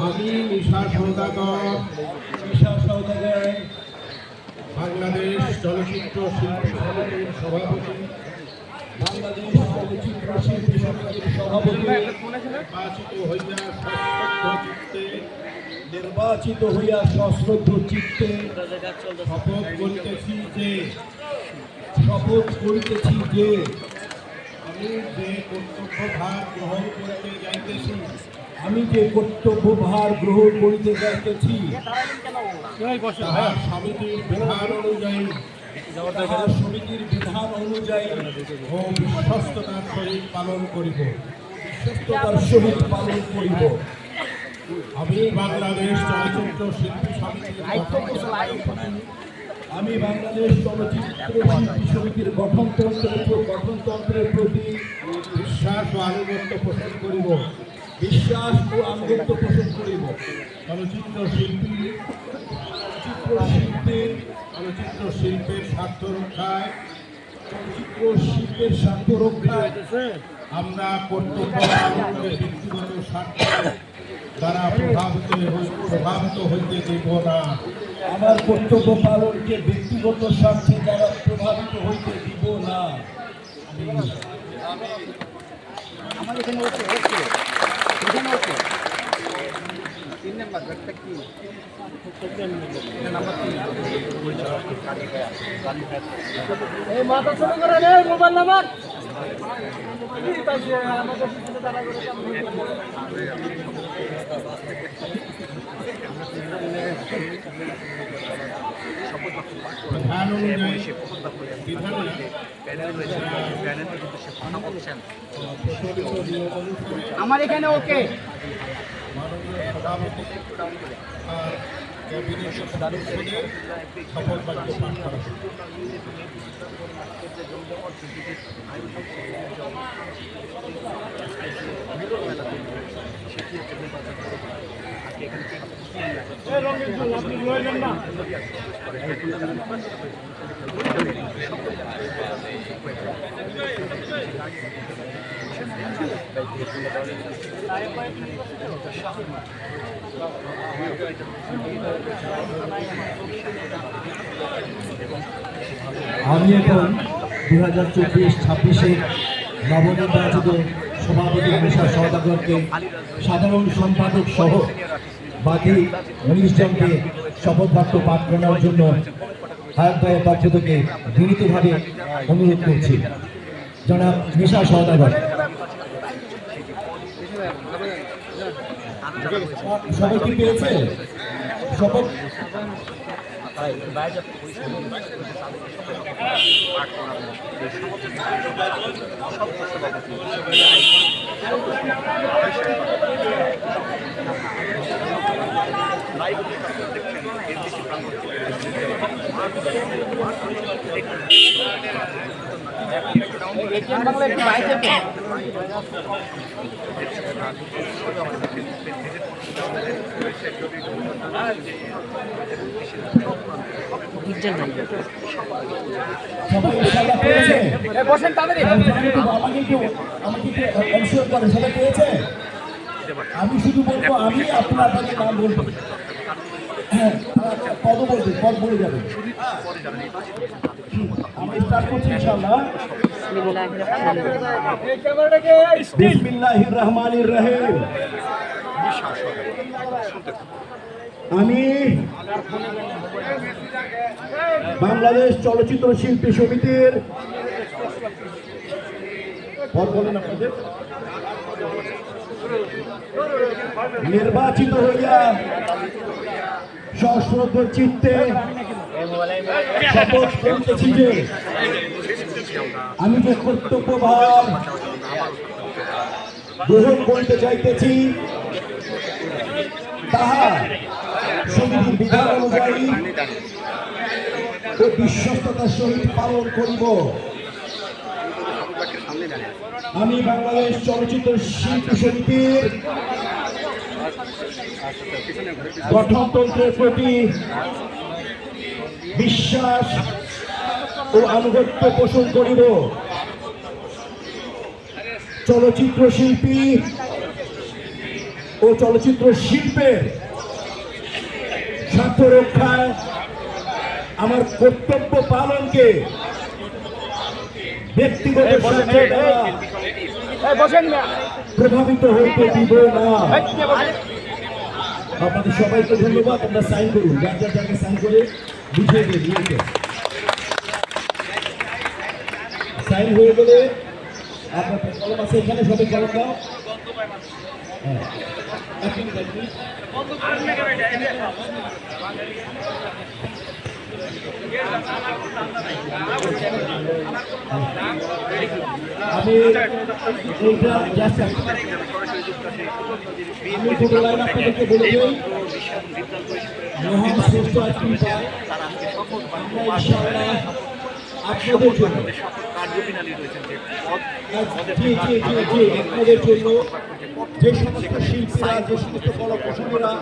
আমি নিশা সৌদাগর বিশাল সৌদাগর বাংলাদেশ চলচ্চিত্র শিল্পী সমিতির সভাপতি বাংলাদেশ চলচ্চিত্র শিল্পী সমিতির সভাপতি নির্বাচিত হইয়া সশ্রদ্ধ নির্বাচিত হইয়া সশ্রদ্ধ চিত্তে শপথ করিতেছি যে শপথ করিতেছি যে আমি যে কর্তব্যভার গ্রহণ করিতে যাইতেছি আমি যে কর্তব্যভার গ্রহণ করিতে যাইতেছি সমিতির বিধান অনুযায়ী তাহা সমিতির বিধান অনুযায়ী ও বিশ্বস্ততার সহিত পালন করিব সুস্থতার সহিত পালন করিব। আমি বাংলাদেশ চলচ্চিত্র শিল্পী সমিতির আমি বাংলাদেশ চলচ্চিত্র সমিতির গঠনতন্ত্রের গঠনতন্ত্রের প্রতি বিশ্বাস ও আনুগত্য পোষণ করিব। বিশ্বাস ও আনুগত্য পোষণ করিব। চলচ্চিত্র শিল্পী চিত্র শিল্পীর চলচ্চিত্র শিল্পের স্বার্থ রক্ষায়, চলচ্চিত্র শিল্পের স্বার্থ রক্ষায় আমরা কর্তব্য স্বার্থ দ্বারা প্রভাবিত হই- প্রভাবিত হইতে দেব না। আমার কর্তব্য পালনকে ব্যক্তিগত স্বার্থে দ্বারা প্রভাবিত হইতে দিব না। আমার এখানে ওকে ওকে এখানে ওকে তিন নাম্বার ব্যাগটা কি? এই মাথা ছোট করে রে মোবাইল নাম্বার। বিধান অনুযায়ী বিধানে প্রচলিত নিয়ম অনুসারে আমার এখানে ওকে। ক্যাবিনেট সদস্যদের শপথ বাক্য পাঠ করা হবে। আমি এখন দু হাজার চব্বিশ ছাব্বিশের নবনির্বাচিত সভাপতি মিশা সওদাগরকে সাধারণ সম্পাদক সহ বাকি উনিশ জনকে শপথ বাক্য পাঠ করার জন্য আয়ত্তায়ের পক্ষ থেকে বিনীতভাবে অনুরোধ করছি। জনাব মিশা সওদাগর। সবাই কি পেয়েছে? শপথ? বাংলা একটু বাইরে তো সবাই সবাই পেয়েছে আমাকে আমি শুধু বলব আমি আপনার নাম বলব। হ্যাঁ পদ বলবে, পদ বলে যাবে। আমি স্টার্ট করছি ইনশাআল্লাহ। বিসমিল্লাহির রহমানির রহিম। আমি বাংলাদেশ চলচ্চিত্র শিল্পী সমিতির নির্বাচিত হইয়া সশ্রদ্ধ চিত্তে। যে, আমি যে গ্রহণ করিতে চাইতেছি, তাহা সমিতির বিধান অনুযায়ী বিশ্বস্ততার সহিত পালন করিব। আমি বাংলাদেশ চলচ্চিত্র শিল্পী সমিতির গঠনতন্ত্রের প্রতি বিশ্বাস ও আনুগত্য পোষণ করিব। চলচ্চিত্র শিল্পী ও চলচ্চিত্র শিল্পের স্বার্থ রক্ষায় আমার কর্তব্য পালনকে ব্যক্তিগত প্রভাবিত হইতে দিব না। আপনাদের সবাইকে ধন্যবাদ। আমরা সাইন করুন। যার যার জায়গায় সাইন করে বুঝিয়ে দিয়েছে সাইন হয়ে গেলে আপনাদের কলম আছে এখানে, সবাই কলম দাও। হ্যাঁ। আমি এইটা জাস্ট আমি আপনাদেরকে বলে দিই, মহান আপনাদের জন্য যে সমস্ত শিল্পীরা, যে সমস্ত কলা কুশলীরা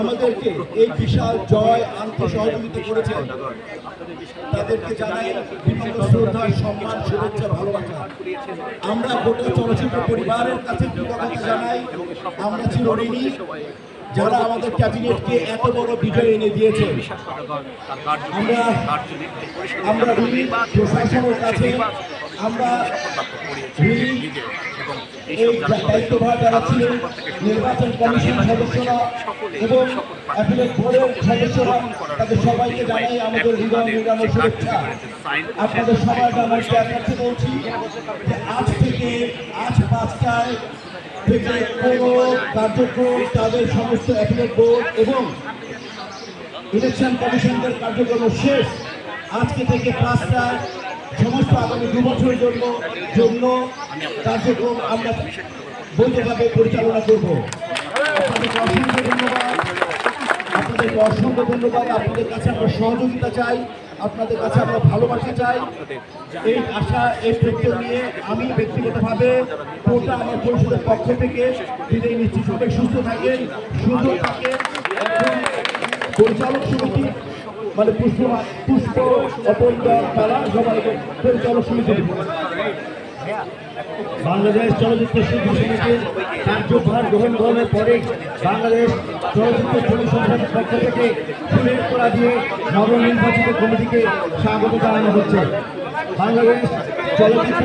আমাদেরকে এই বিশাল জয় আনতে সহযোগিতা করেছেন। তাদেরকে জানাই বিভিন্ন শ্রদ্ধা সম্মান, শুভেচ্ছা, ভালোবাসা। আমরা গোটা চলচ্চিত্র পরিবারের কাছে কৃতজ্ঞতা জানাই। আমরা চিরঋণী। যারা আমাদের ক্যাবিনেটকে এত বড় বিজয় এনে দিয়েছে, আমরা আমরা প্রশাসনের কাছে আমরা যারা নির্বাচন কমিশন সদস্যরা এবং অ্যাপিলেট বোর্ডের সদস্যরা তাদের সবাইকে জানাই আমাদের হৃদয় নির্গানোর শুভেচ্ছা। আপনাদের সবাইকে আমার কাছে বলছি যে আজ থেকে আজ পাঁচটায় থেকে কোনো কার্যক্রম তাদের সমস্ত অ্যাপিলেট বোর্ড এবং ইলেকশন কমিশনদের কার্যক্রম শেষ। আজকে থেকে পাঁচটায় সমস্ত আগামী দু বছরের জন্য জন্য কার্যক্রম আমরা বৈধভাবে পরিচালনা করব। আপনাদেরকে অসংখ্য ধন্যবাদ। আপনাদেরকে অসংখ্য ধন্যবাদ। আপনাদের কাছে আমরা সহযোগিতা চাই। আপনাদের কাছে আমরা ভালোবাসা চাই। এই আশা, এই প্রত্যয় নিয়ে আমি ব্যক্তিগতভাবে কোটা আমার পরিষদের পক্ষ থেকে বিদায় নিচ্ছি। সবাই সুস্থ থাকেন, সুন্দর থাকেন। পরিচালক সমিতি মানে পুষ্প বাংলাদেশ চলচ্চিত্র শিল্পী সমিতির কার্যভার গ্রহণ গ্রহণের পরে বাংলাদেশ চলচ্চিত্র পরিসংখ্যানের পক্ষ থেকে ফুলের করা দিয়ে নবনির্বাচিত কমিটিকে স্বাগত জানানো হচ্ছে। বাংলাদেশ চলচ্চিত্র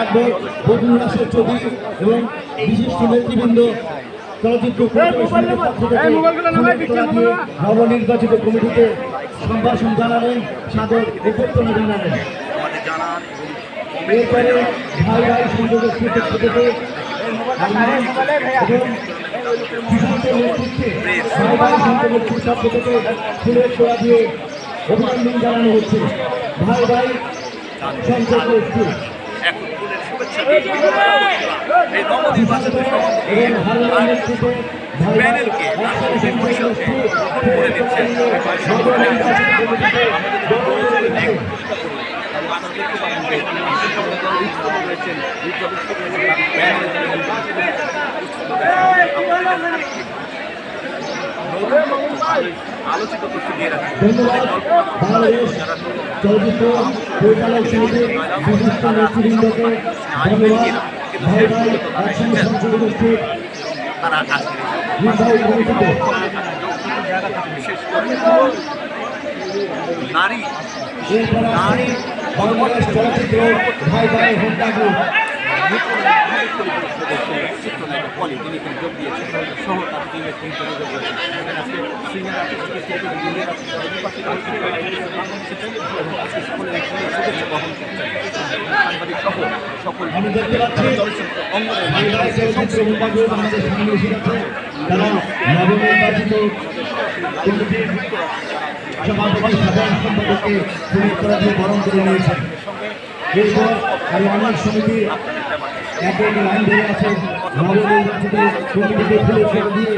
আকবর এবং বিশিষ্ট নেতৃবৃন্দ নবনির্বাচিত কমিটিতে সম্ভাষণ জানালেন সাদর অভ্যর্থনা জানালেন এরপরে ভাই ভাই সংযোগের পক্ষ থেকে এবং জানানো হচ্ছে ভাই ভাই সংযোগ এখন ফুলের শুভেচ্ছা এই নবনির্বাচিত সভাপতি প্যানেলকে রাজনৈতিক পরিষদকে করে দিচ্ছেন নবনির্বাচিত কমিটিতে আলোচিত তথ্য দিয়ে রাখেন ধন্যবাদ। পরিচালক সমিতির বিশিষ্ট নেতৃবৃন্দকে তারা বিশেষ করে নারী বাংলাদেশ চলচ্চিত্র ভাই ভাই হত্যা চিত্রনায়ক পলি তিনি এখানে যোগ দিয়েছেন সহ তার টিমের তিন যোগ দিয়েছেন আজকে করে নিয়েছেন লাইন আছে। ছেড়ে দিয়ে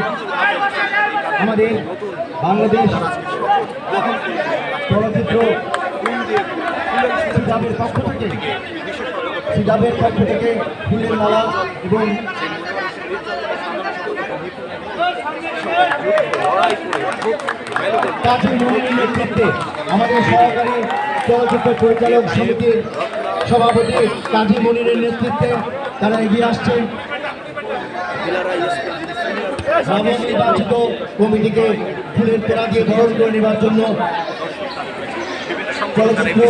আমাদের বাংলাদেশ চলচ্চিত্র পক্ষ থেকে পক্ষ থেকে ফুলের মালা এবং আমাদের সহকারী চলচ্চিত্র পরিচালক সমিতির সভাপতি কাজী মনিরের নেতৃত্বে তারা এগিয়ে আসছে। নবনির্বাচিত কমিটিকে ফুলের তোড়া দিয়ে বরণ করে নেবার জন্য চলচ্চিত্র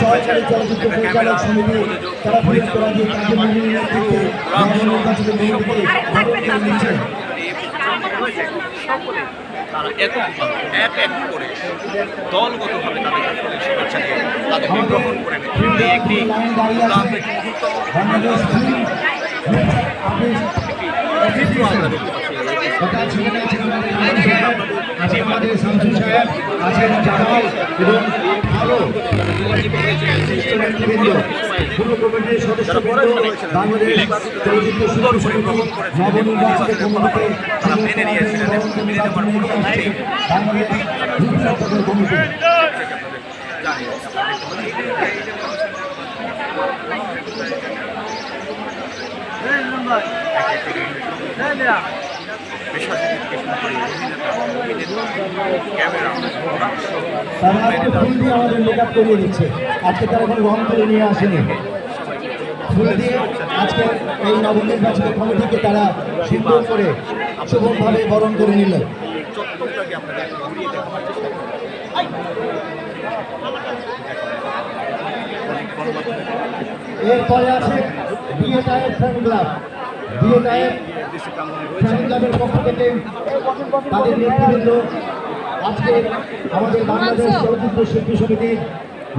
চলচ্চিত্র পরিচালক সমিতি তারা ফুলের তোড়া দিয়ে কাজী নেতৃত্বে নবনির্বাচিত কমিটিকে করে নিচ্ছে। তারা এককভাবে এক এক করে দলগতভাবে তাদের আসলে শুভেচ্ছা দিয়ে তাদেরকে গ্রহণ করে নেয়। একটি আমরা দেখতে পাচ্ছি। আছেন আমাদের শামসুল আছেন জামাল এবং আরও নেতৃবৃন্দ পুরো কমিটির সদস্যবৃন্দ বাংলাদেশ চলচ্চিত্র শিল্প সমিতি নবনির্বাচিত পরবর্তীতে বাংলাদেশ কমিটি জানি পেশাজীবী থেকে শুরু করে অভিনেতা ক্যামেরা আজকে আমাদের মেকআপ করিয়ে দিচ্ছে। আজকে তারা কোনো রং করে নিয়ে আসেনি। ফুল দিয়ে আজকে এই নবনির্বাচিত কমিটিকে তারা সুন্দর করে শুভভাবে বরণ করে নিল। চত্বরটাকে আপনাদের ঘুরিয়ে দেখাবার চেষ্টা করি এরপরে আছে বিয়ে ফ্যান ক্লাব রয়েছে ফ্যান ক্লাবের পক্ষ থেকে তাদের নেতৃবৃন্দ, আজকে আমাদের বাংলাদেশ চলচ্চিত্র শিল্পী সমিতির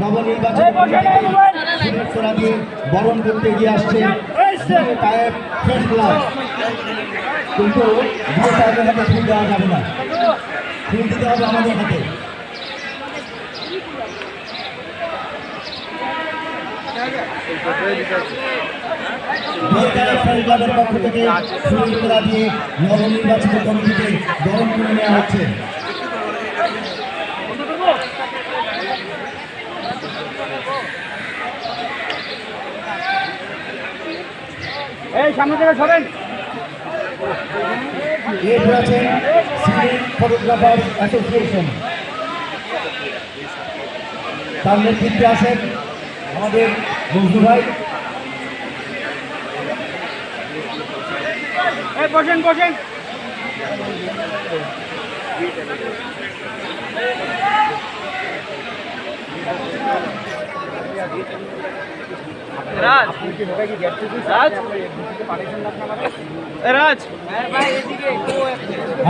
নবনির্বাচিত দিয়ে বরণ করতে এগিয়ে আসছে টায়ের ফ্যান ক্লাব কিন্তু যাবে না। ফুল দিতে হবে আমাদের হাতে বিয়ে ফ্যান ক্লাবের পক্ষ থেকে দিয়ে নবনির্বাচিত কমিটিকে বরণ করে নেওয়া হচ্ছে। এই সামনে থেকে সরেন। এরপর আছেন সিনিয়র ফটোগ্রাফার অ্যাসোসিয়েশন। তার নেতৃত্বে আছেন আমাদের বন্ধু ভাই। বসেন বসেন। রাজ। রাজ। এ রাজ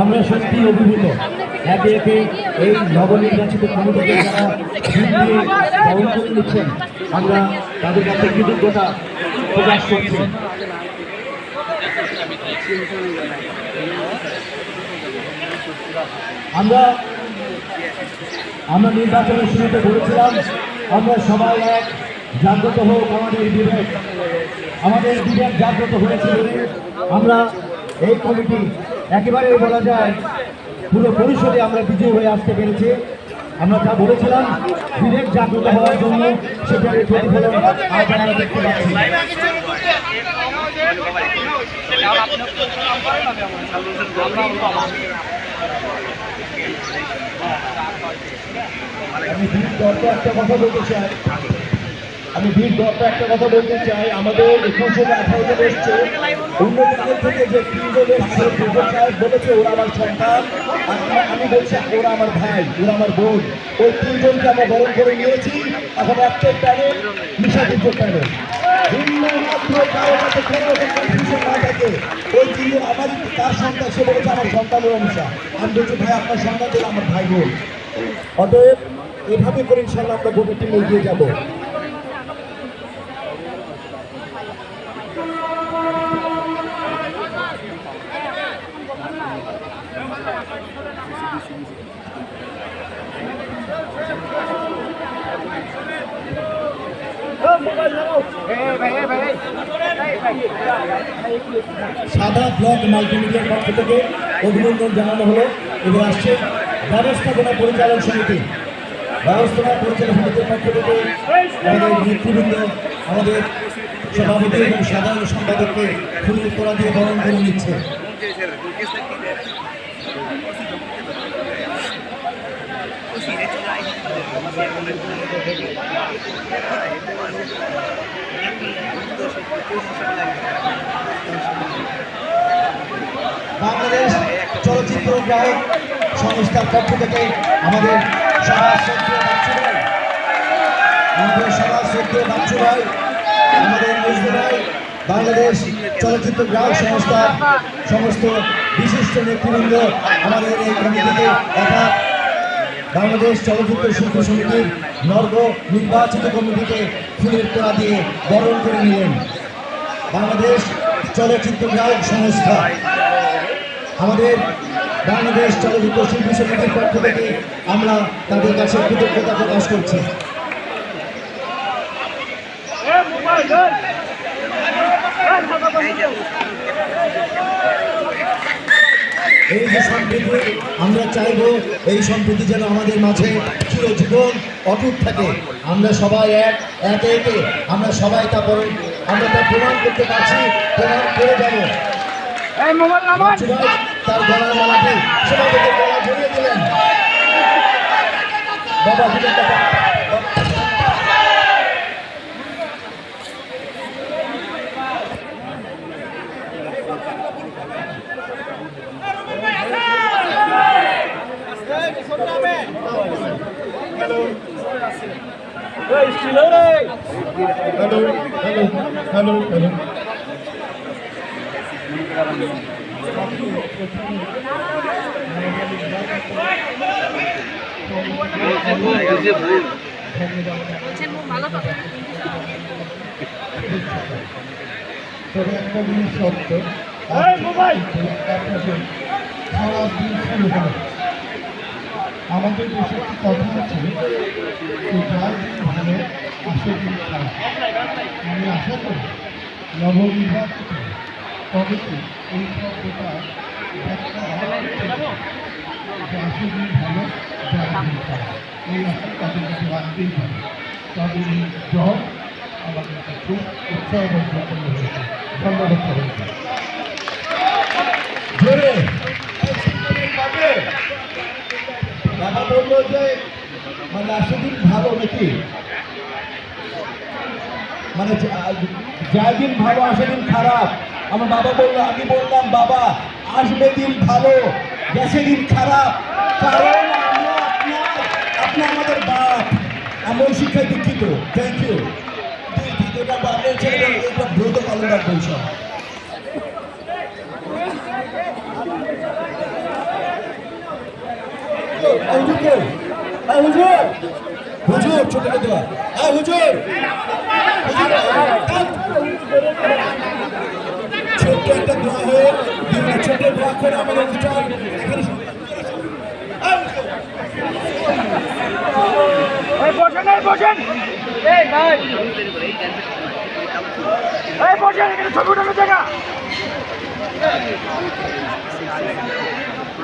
আমরা সত্যি অভিভূত। একে একে এই নবনির্বাচিত কমিটিকে নিচ্ছেন, আমরা তাদের কাছে কৃতজ্ঞতা প্রকাশ করছি। আমরা আমরা নির্বাচনের শুরুতে বলেছিলাম, আমরা সবাই এক। জাগ্রত হোক আমাদের বিবেক। আমাদের বিবেক জাগ্রত হয়েছে আমরা এই কমিটি একেবারে বলা যায় পুরো পরিষদে আমরা বিজয়ী হয়ে আসতে পেরেছি। আমরা যা বলেছিলাম, বিবেক জাগ্রত হওয়ার জন্য সেটার প্রতিফলন আমরা দেখতে পাচ্ছি আমি দত্ত একটা কথা বলতে চাই। আমি দত্ত একটা কথা বলতে চাই। আমাদের একুশে জন এসছে। অন্য থেকে যে বলেছে, ওরা আমার সন্তান। আমি বলছি, ওরা আমার ভাই, ওরা আমার বোন। ওই তিনজনকে আমরা বরণ করে নিয়েছি। এখন একটাই প্যানেল নিশাযুদ্ধ প্যানেল কারও থাকে। আমার তার সে বলেছে, আমার ভাই, আপনার আমার ভাই বোন। অতএব, এভাবে করে ইনশাল্লাহ আমরা গোটা টিম এগিয়ে যাব। সাদা ব্লক মাল্টিমিডিয়ার পক্ষ থেকে অভিনন্দন জানানো হলো। এবার আসছে ব্যবস্থাপনা পরিচালন সমিতি। ব্যবস্থাপনা পরিচালন সমিতির পক্ষ থেকে আমাদের নেতৃবৃন্দ, আমাদের সভাপতি এবং সাধারণ সম্পাদককে ফুলের তোড়া দিয়ে বরণ করে নিচ্ছে। বাংলাদেশ চলচ্চিত্র গ্রাহক সংস্থার পক্ষ থেকে আমাদের আমাদের সমাজ শ্রদ্ধেয় বাচ্চু ভাই আমাদের নজরুল ভাই বাংলাদেশ চলচ্চিত্র গ্রাহক সংস্থার সমস্ত বিশিষ্ট নেতৃবৃন্দ আমাদের এই কমিটিতে তথা বাংলাদেশ চলচ্চিত্র শিল্প সমিতির নর্গ নির্বাচিত কমিটিকে ফুলের তোলা দিয়ে বরণ করে নিলেন। বাংলাদেশ চলচ্চিত্র গায়ক সংস্থা। আমাদের বাংলাদেশ চলচ্চিত্র শিল্পী সমিতির পক্ষ থেকে আমরা তাদের কাছে কৃতজ্ঞতা প্রকাশ করছি। এই যে সম্প্রীতি, আমরা চাইব এই সম্প্রীতি যেন আমাদের মাঝে চিরজীবন অটুট থাকে। আমরা সবাই এক, একে একে আমরা সবাই তা আমরা তা প্রমাণ করতে পারছি প্রমাণ করে যাব তার গলার মালাটি সবাইকে গলা জড়িয়ে দিলেন বাবা দিলেন বাবা হ্যালো হ্যালো হ্যালো তবে আপনাদের দিন শুরু হলো আমাদের দেশে একটি কথা আছে যে যার ভালো, আসে দিন আমি আশা করি নবনির্বাচিত কমিটি এই ব্যাখ্যা যে আসে দিন ভালো, যার এই আশা তাদের কাছে রাখতেই হবে। তাদের এই জব আমাদের কাছে উৎসাহবদ্ধ হয়েছে ধন্যবাদ সবাইকে। জোরে। বাবা বলল যে মানে আশেদিন ভালো নাকি? মানে যা দিন ভালো আসে দিন খারাপ। আমার বাবা বলল, আমি বললাম, বাবা, আসবে দিন ভালো, গেছে দিন খারাপ। কারণ আমরা আপনি আমাদের বাপ। এমন শিক্ষায় দুঃখিত থ্যাংক ইউ ছেলে এটা ব্রত পালন রাখব সব। হুজুর হুজুর হুজুর ছোট কে দেওয়া এই হুজুর ছোট্ট একটা দোয়া হয়ে ছোট দোয়া করে আমাদের অনুষ্ঠান বসেন, এখানে ছবি উঠানোর জায়গা।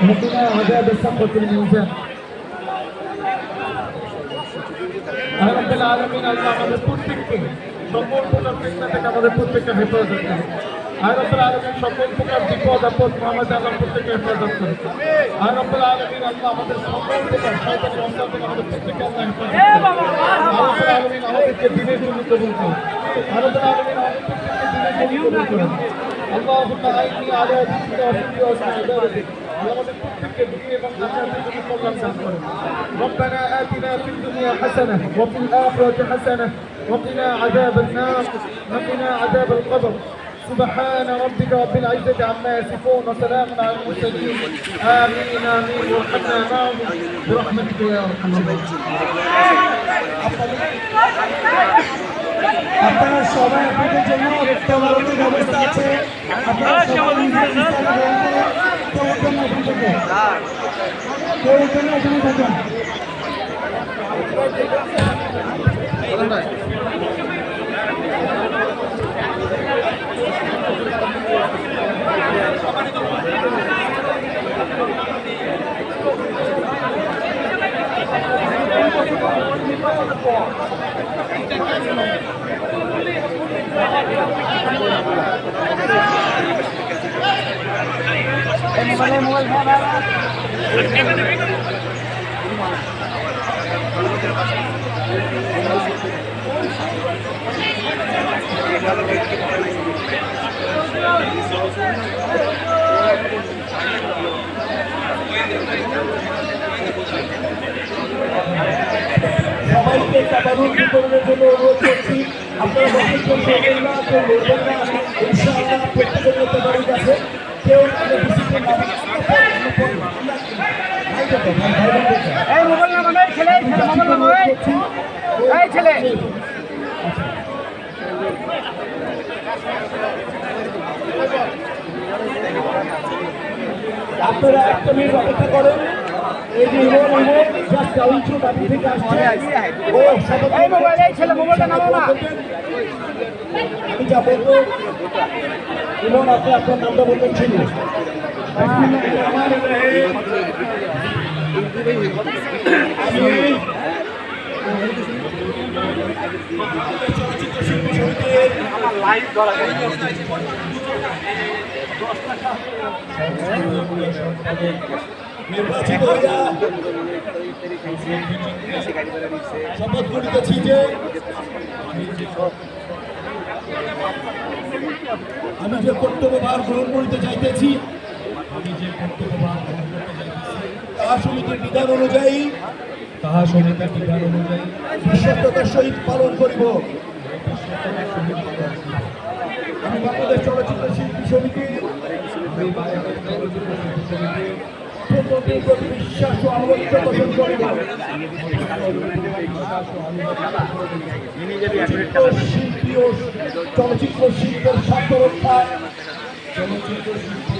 وقنا عذاب الحشر وقنا عذاب سقط الميزان আর রব্বুল আলামিন আল্লাহ আমাদের প্রত্যেককে সকল প্রকার ফিতনা থেকে আমাদের প্রত্যেককে হেফাজত করে আর রব্বুল আলামিন সকল প্রকার বিপদ আপদ মোহাম্মদ আল্লাহ প্রত্যেককে হেফাজত করে আর রব্বুল আলামিন আল্লাহ আমাদের সকল প্রকার শয়তানি অন্তর থেকে আমাদের প্রত্যেককে আল্লাহ হেফাজত করে আর রব্বুল আলামিন আমাদেরকে দিনের জন্য কবুল করে আর রব্বুল আলামিন আমাদের প্রত্যেককে দিনের জন্য কবুল করে اللهم أعني على ذكرك وشكرك وحسن عبادتك اللهم প্রত্যেককে দিন এবং আখিরাতের জন্য কল্যাণ দান করে ربنا آتنا في الدنيا حسنة وفي الآخرة حسنة وقنا عذاب النار وقنا عذاب القبر سبحان ربك رب العزة عما يصفون وسلام على المرسلين آمين آمين وارحمنا معهم برحمتك يا أرحم আপনারা সবাই আপনাদের জন্য তদারকি ব্যবস্থা আছে আপনারা সবাই কেউ উঠবেন না এখানে থাকবেন সবাইকে কাটানোর বিতরণের জন্য অনুরোধ করছি আপনারা বসে করবেন না কেউ লড়বেন না ইনশাআল্লাহ এই মোবাইল নামানো এই ছেলে মোবাইল নামানো এই। ছেলে। আপনারা একটা মিনিট অপেক্ষা করেন। এই যে ইমন ইমন জাস্ট কাউন্সিল বাড়ি থেকে আসছে। ও এই মোবাইল এই ছেলে মোবাইলটা নামাও না। আমি যা বলব ইমন আপনি আপনার নামটা বলবেন আমি আমি যে কর্তব্যভার গ্রহণ করিতে চাইতেছি আমি যে কর্তব্যভার গ্রহণ করতে যাইতেছি তাহা সমিতির বিধান অনুযায়ী তাহা সমিতির বিধান অনুযায়ী বিশ্বস্ততার সহিত পালন করিব। আমি বাংলাদেশ চলচ্চিত্র শিল্পী প্রতি বিশ্বাস ও আনুগত্য পোষণ করিব। শিল্পী ও চলচ্চিত্র শিল্পের স্বার্থ রক্ষায় চলচ্চিত্র শিল্পী